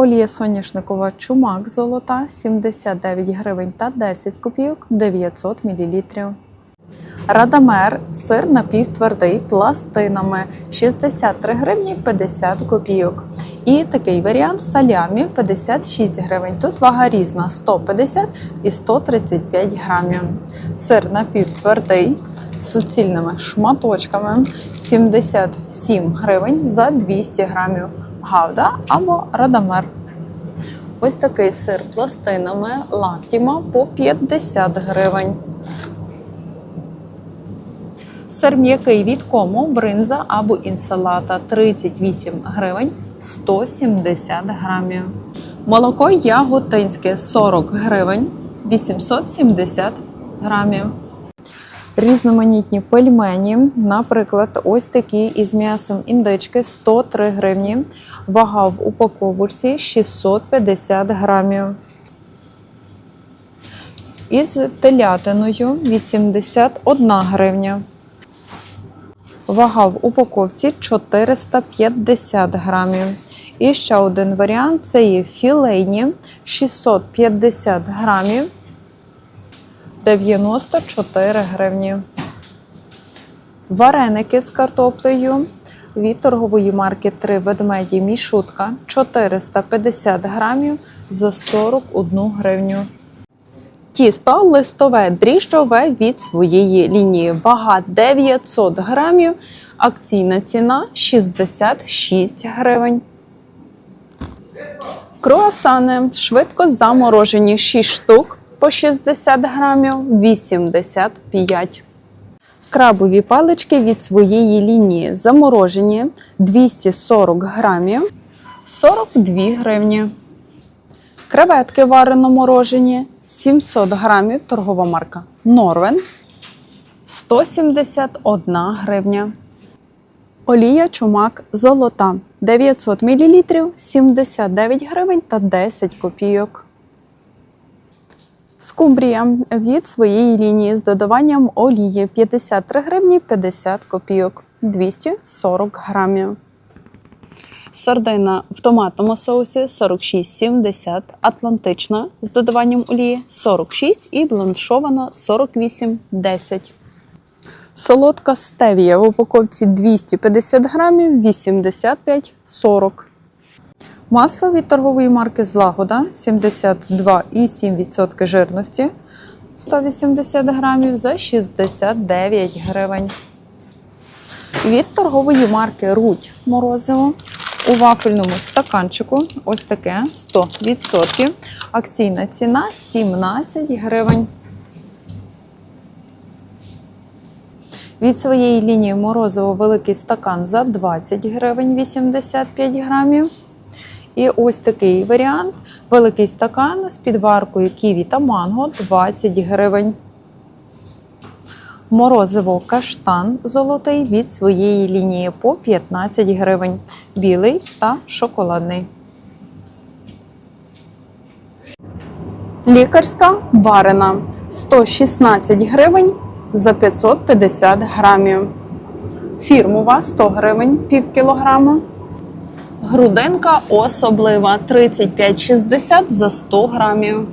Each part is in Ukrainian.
Олія соняшникова чумак золота 79 гривень та 10 копійок 900 мл. Радамер сир напівтвердий пластинами 63 гривні 50 копійок. І такий варіант салямі 56 гривень. Тут вага різна 150 і 135 грамів. Сир напівтвердий з суцільними шматочками 77 гривень за 200 грамів. Гавда або радамер. Ось такий сир пластинами лактіма по 50 гривень. Сир м'який від кому, бринза або інсалата 38 гривень 170 грамів. Молоко яготинське 40 гривень 870 грамів. Різноманітні пельмені, наприклад, ось такі із м'ясом індички 103 гривні. Вага в упаковці 650 грамів. Із телятиною 81 гривня. Вага в упаковці 450 грамів. І ще один варіант це є філейні 650 грамів 94 гривні. Вареники з картоплею від торгової марки 3 ведмеді мішутка 450 грамів за 41 гривню. Тісто листове дріжджове від своєї лінії. Вага 900 грамів. Акційна ціна 66 гривень. Круасани швидко заморожені 6 штук по 60 грамів 85. Крабові палички від своєї лінії заморожені 240 грамів 42 гривні. Креветки варено морожені 700 грамів торгова марка Норвен 171 гривня. Олія чумак золота 900 мл 79 гривень та 10 копійок. Скумбрія від своєї лінії з додаванням олії 53 гривні 50 копійок 240 грамів. Сардина в томатному соусі 46,70, атлантична з додаванням олії 46 і бланшована 48,10. Солодка стевія в упаковці 250 грамів 85,40. Масло від торгової марки Злагода 72,7% жирності 180 грамів за 69 гривень. Від торгової марки Руть морозиво у вафельному стаканчику ось таке 100%. Акційна ціна 17 гривень. Від своєї лінії морозиво великий стакан за 20 гривень 85 грамів. І ось такий варіант: великий стакан з підваркою ківі та манго 20 гривень. Морозиво каштан золотий від своєї лінії по 15 гривень. Білий та шоколадний. Лікарська варена 116 гривень за 550 грамів. Фірмова 100 гривень пів кілограма. Грудинка особлива 35,60 за 100 грамів.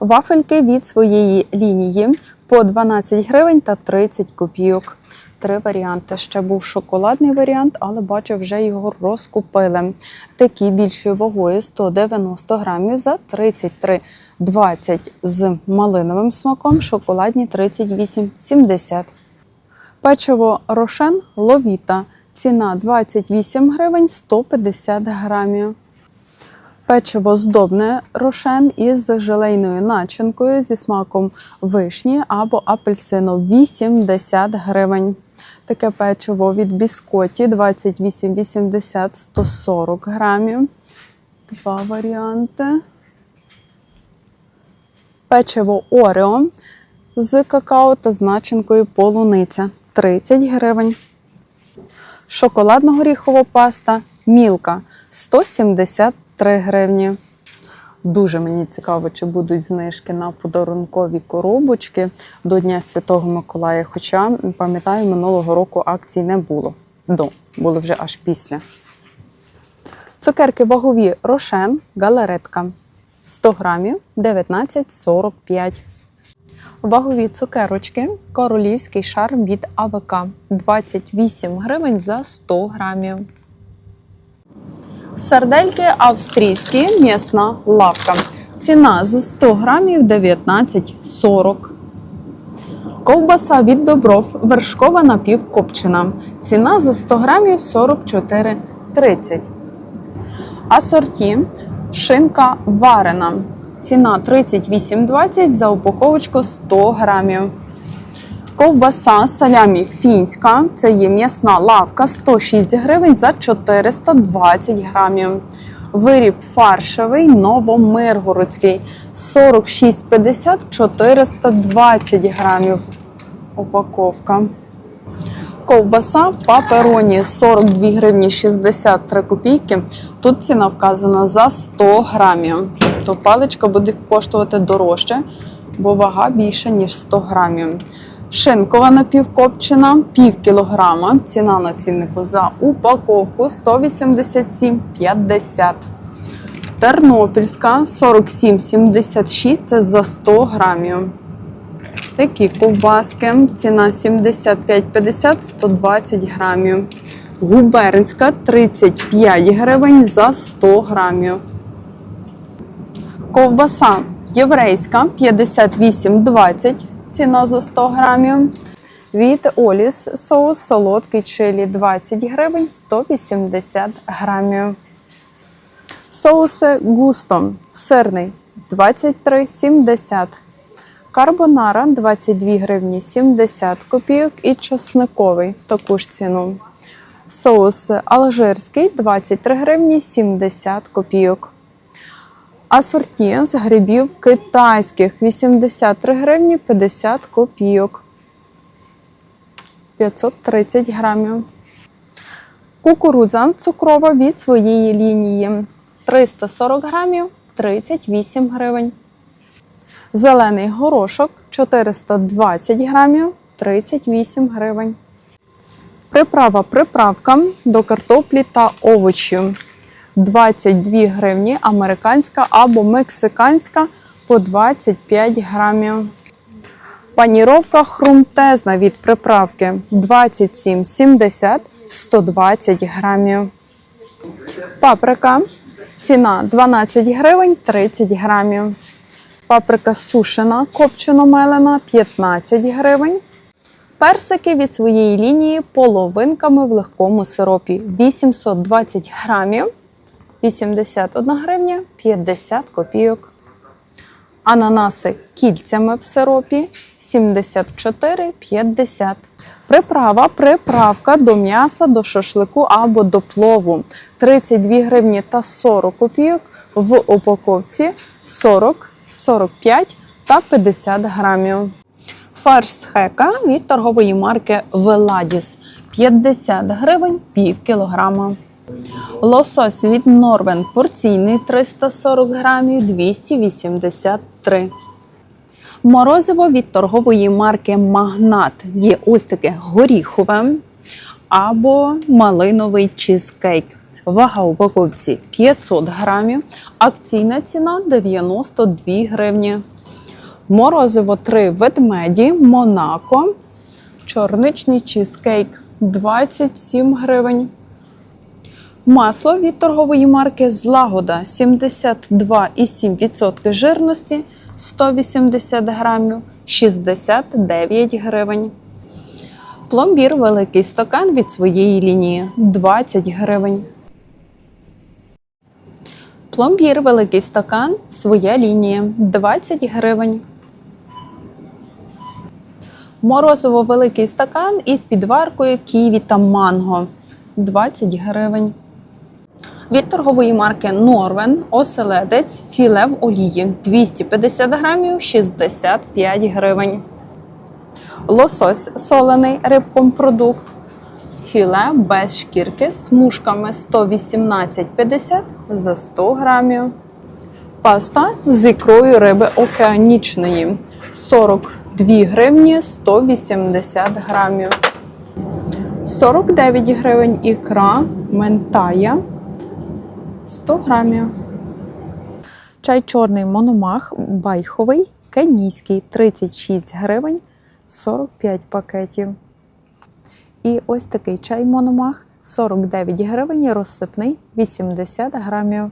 Вафельки від своєї лінії по 12 гривень та 30 копійок. Три варіанти. Ще був шоколадний варіант, але бачу, вже його розкупили. Такі більшою вагою 190 грамів за 33,20 з малиновим смаком, шоколадні 38,70. Печиво рошен ловіта. Ціна 28 гривень 150 грамів. Печиво здобне рошен із желейною начинкою зі смаком вишні або апельсину 80 гривень. Таке печиво від біскоті 28,80 140 грамів. Два варіанти. Печиво Орео з какао та з начинкою полуниця 30 гривень. Шоколадно-горіхова паста Мілка 173 гривні. Дуже мені цікаво, чи будуть знижки на подарункові коробочки до Дня Святого Миколая. Хоча, пам'ятаю, минулого року акцій не було. До, було вже аж після. Цукерки вагові Рошен, галеретка 100 грамів 19,45. Вагові цукерочки королівський шар від АВК 28 гривень за 100 грамів. Сардельки австрійські м'ясна лавка. Ціна за 100 грамів 19,40. Ковбаса від добров вершкова напівкопчена. Ціна за 100 грамів 44,30. Асорті шинка варена. Ціна 38,20 за упаковочку 100 грамів. Ковбаса салямі фінська. Це є м'ясна лавка 106 гривень за 420 грамів. Виріб фаршевий новомиргородський 46,50 420 грамів. Упаковка. Ковбаса папероні 42 гривні 63 копійки. Тут ціна вказана за 100 грамів. То паличка буде коштувати дорожче, бо вага більше, ніж 100 грамів. Шинкова напівкопчена пів кілограма. Ціна на ціннику за упаковку 187,50. Тернопільська 47,76 це за 100 грамів. Такі ковбаски. Ціна 75,50 120 грамів. Губернська 35 гривень за 100 грамів. Ковбаса єврейська 58,20 ціна за 100 грамів. Від Оліс соус солодкий чилі 20 гривень 180 грамів. Соуси густо сирний 23,70 Карбонара 22 гривні 70 копійок і чесниковий таку ж ціну. Соус алжирський 23 гривні 70 копійок. Асорті з грибів китайських 83 гривні 50 копійок. 530 грамів. Кукурудза цукрова від своєї лінії 340 грамів 38 гривень. Зелений горошок 420 грамів 38 гривень. Приправа приправка до картоплі та овочів 22 гривні американська або мексиканська по 25 грамів. Паніровка хрумтезна від приправки 27,70 120 грамів. Паприка ціна 12 гривень 30 грамів. Паприка сушена, копчено мелена 15 гривень. Персики від своєї лінії половинками в легкому сиропі 820 грамів, 81 гривня 50 копійок. Ананаси кільцями в сиропі 74,50. Приправа, приправка до м'яса, до шашлику або до плову 32 гривні та 40 копійок в упаковці 40, 45 та 50 грамів. Фарш з хека від торгової марки Веладіс 50 гривень пів кілограма. Лосось від Норвен порційний 340 грамів 283. Морозиво від торгової марки Магнат є ось таке горіхове або малиновий чизкейк. Вага упаковці 500 грамів, акційна ціна 92 гривні. Морозиво 3 ведмеді, Монако, чорничний чизкейк 27 гривень. Масло від торгової марки Злагода 72,7% жирності 180 грамів 69 гривень. Пломбір великий стакан від своєї лінії 20 гривень. Пломбір великий стакан своя лінія 20 гривень. Морозиво великий стакан із підваркою ківі та манго 20 гривень. Від торгової марки Норвен оселедець філе в олії 250 грамів 65 гривень. Лосось солений рибкомпродукт. Філе без шкірки з смужками 118,50 за 100 грамів. Паста з ікрою риби океанічної 42 гривні 180 грамів. 49 гривень ікра ментая 100 грамів. Чай чорний мономах байховий, кенійський 36 гривень 45 пакетів. І ось такий чай мономах 49 гривень, розсипний 80 грамів.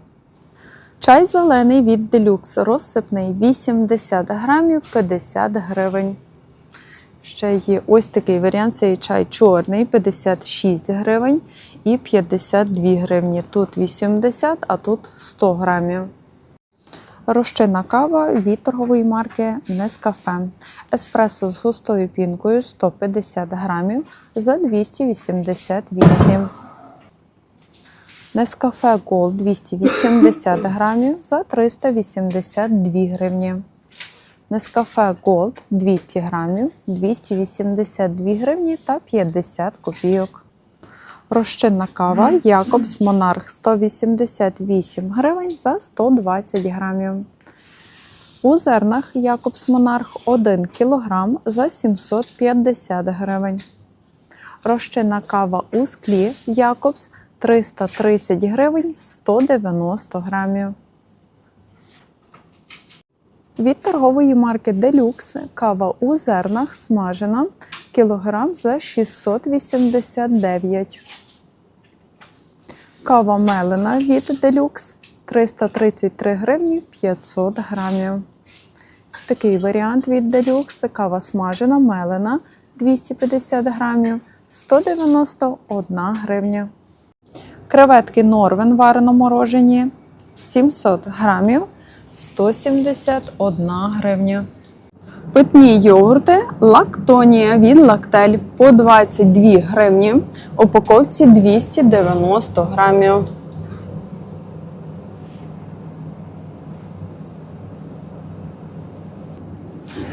Чай зелений від Deluxe розсипний 80 грамів 50 гривень. Ще є ось такий варіант: цей чай чорний 56 гривень і 52 гривні. Тут 80, а тут 100 грамів. Розчинна кава від торгової марки Nescafe. Еспресо з густою пінкою 150 грамів за 288. Nescafe Gold 280 грамів за 382 гривні. Nescafe Gold 200 грамів 282 гривні та 50 копійок. Розчинна кава Якобс Монарх 188 гривень за 120 грамів. У зернах Якобс Монарх 1 кг за 750 гривень. Розчинна кава у склі Якобс 330 гривень 190 грамів. Від торгової марки Deluxe кава у зернах смажена кілограм за 689. Кава мелена від Deluxe 333 гривні 500 грамів. Такий варіант від Deluxe кава смажена мелена 250 грамів 191 гривня. Креветки Норвен варено морожені 700 грамів 171 гривня. Питні йогурти Лактонія від Лактель по 22 гривні. Упаковці 290 грамів.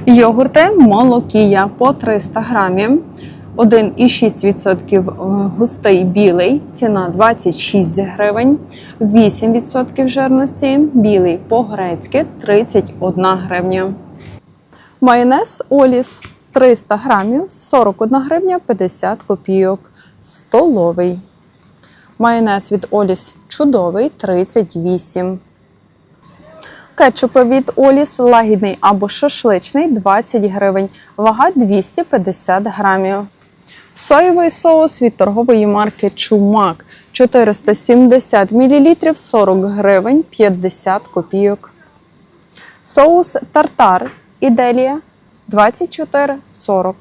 Йогурти Молокія по 300 грамів. 1,6% густий білий, ціна 26 гривень, 8% жирності, білий по-грецьки 31 гривня. Майонез Оліс 300 грамів, 41 гривня 50 копійок, столовий. Майонез від Оліс чудовий 38. Кетчупи від Оліс лагідний або шашличний 20 гривень, вага 250 грамів. Соєвий соус від торгової марки Чумак 470 мл 40 гривень 50 копійок. Соус тартар Іделія 24,40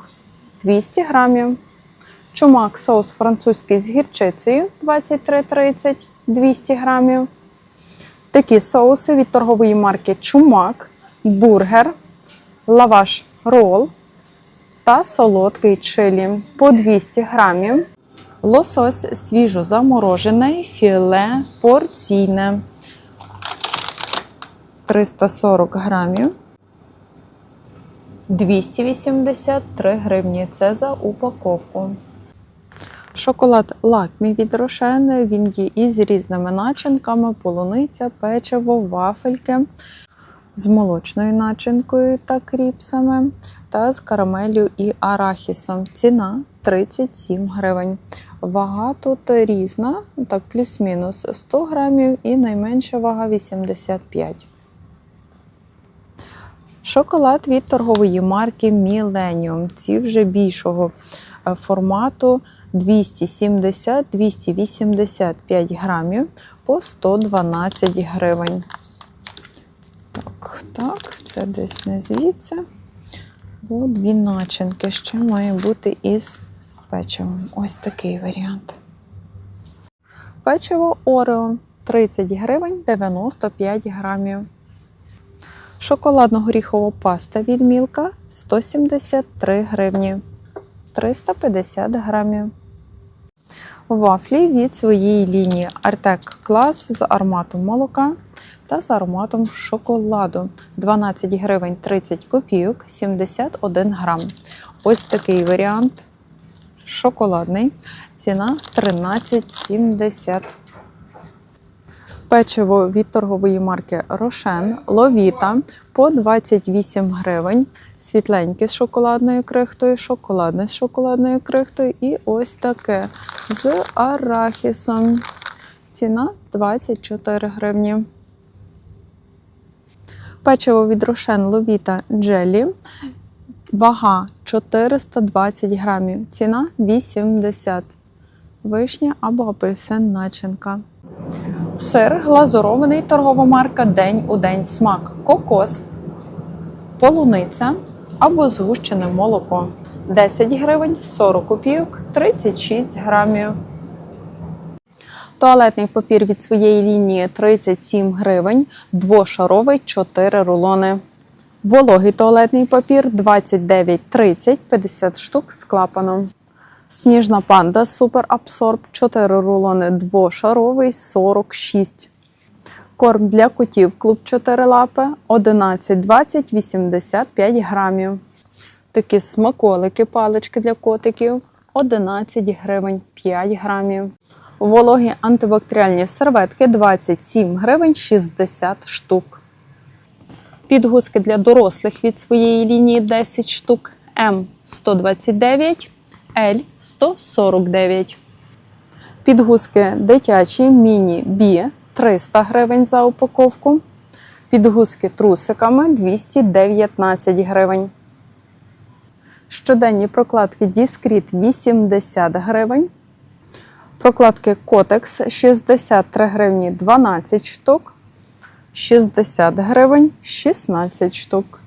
200 грамів. Чумак соус французький з гірчицею 23,30 200 грамів. Такі соуси від торгової марки Чумак, бургер, лаваш рол та солодкий чилі по 200 грамів. Лосось свіжо заморожений, філе порційне 340 грамів. 283 гривні. Це за упаковку. Шоколад лакмі від Рошен. Він є із різними начинками: полуниця, печиво, вафельки з молочною начинкою та кріпсами, та з карамеллю і арахісом. Ціна 37 гривень. Вага тут різна, так плюс-мінус 100 грамів і найменша вага 85. Шоколад від торгової марки Millennium. Ці вже більшого е, формату 270-285 грамів по 112 гривень. Так, так, це десь не звідси. Бо дві начинки ще має бути із печивом. Ось такий варіант. Печиво Орео 30 гривень 95 грамів. Шоколадно-горіхова паста від Мілка 173 гривні 350 грамів. Вафлі від своєї лінії Артек Клас з ароматом молока та з ароматом шоколаду 12 гривень 30 копійок 71 грам. Ось такий варіант шоколадний. Ціна 13,70. Печиво від торгової марки Рошен Ловіта по 28 гривень. Світленьке з шоколадною крихтою, шоколадне з шоколадною крихтою і ось таке з арахісом Ціна 24 гривні. Печиво від Рошен Ловіта Джелі. Вага 420 грамів. Ціна 80. Вишня або апельсин начинка. Сир глазурований торгова марка День у день смак. Кокос, полуниця або згущене молоко. 10 гривень 40 копійок 36 грамів. Туалетний папір від своєї лінії 37 гривень, двошаровий 4 рулони. Вологий туалетний папір 29,30 50 штук з клапаном. Сніжна панда Супер Абсорб 4 рулони двошаровий 46. Корм для котів клуб 4 лапи 11,20 85 грамів. Такі смаколики палички для котиків 11 гривень 5 грамів. Вологі антибактеріальні серветки 27 гривень 60 штук. Підгузки для дорослих від своєї лінії 10 штук М 129, L 149. Підгузки дитячі міні Бі 300 гривень за упаковку. Підгузки трусиками 219 гривень. Щоденні прокладки Discreet 80 гривень. Прокладки Котекс 63 гривні 12 штук. 60 гривень 16 штук.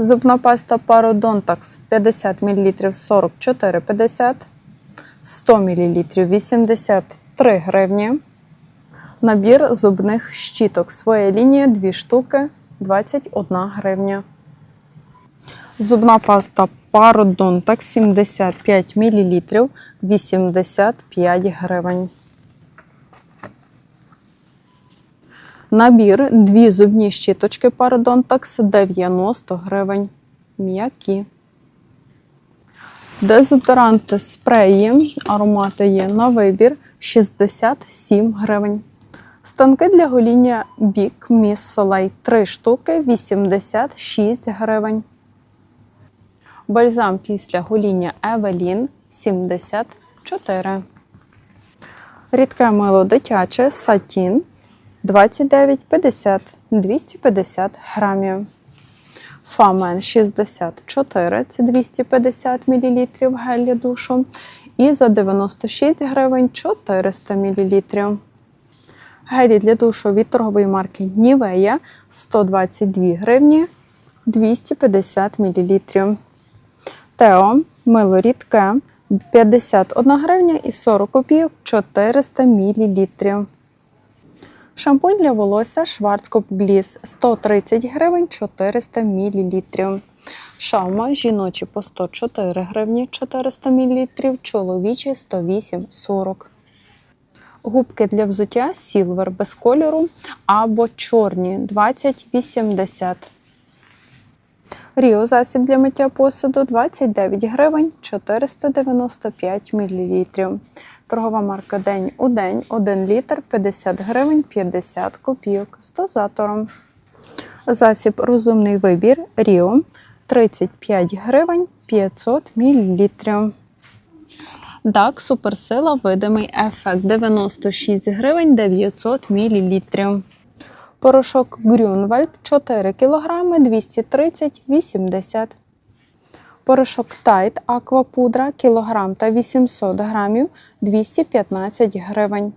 Зубна паста Parodontax 50 мл 44,50, 100 мл 83 гривні. Набір зубних щіток своєї лінії 2 штуки 21 гривня. Зубна паста Parodontax 75 мл 85 гривень. Набір дві зубні щіточки Parodontax 90 гривень. М'які. Дезодоранти спреї, аромати є на вибір 67 гривень. Станки для гоління Бік Miss Soleil 3 штуки 86 гривень. Бальзам після гоління Евелін 74. Рідке мило дитяче Сатін 29,50 250 грамів. Фамен 64 це 250 мл гель душу. І за 96 гривень 400 мл. Гелі для душу від торгової марки Нівея 122 гривні 250 мл. Тео мило рідке 51 гривня і 40 копійок 400 мл. Шампунь для волосся Schwarzkopf Gliss 130 гривень 400 мл. Шаума жіночі по 104 гривні 400 мл, чоловічі 108,40. Губки для взуття Silver без кольору або чорні 20,80. Ріо засіб для миття посуду 29 гривень 495 мл. Торгова марка День у день 1 літр 50 гривень 50 копійок з дозатором. Засіб розумний вибір Ріо 35 гривень 500 мл. Дак суперсила видимий ефект 96 гривень 900 мл. Порошок Грюнвальд 4 кг 230 80 Порошок Тайт Аквапудра кілограм та 800 грамів 215 гривень.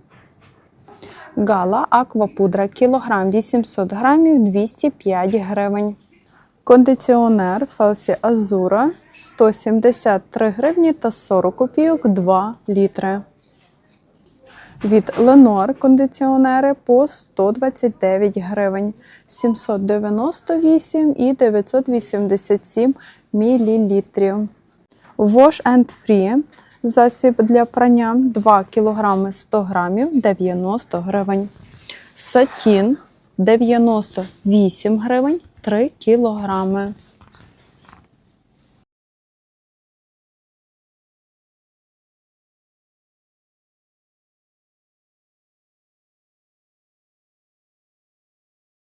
Гала Аквапудра кілограм 800 грамів 205 гривень. Кондиціонер Фелсі Азура 173 гривні та 40 копійок 2 літри. Від Ленор кондиціонери по 129 гривень, 798 і 987 мілілітрів. Wash and Free засіб для прання 2 кг 100 грамів 90 гривень. Сатін 98 гривень 3 кілограми.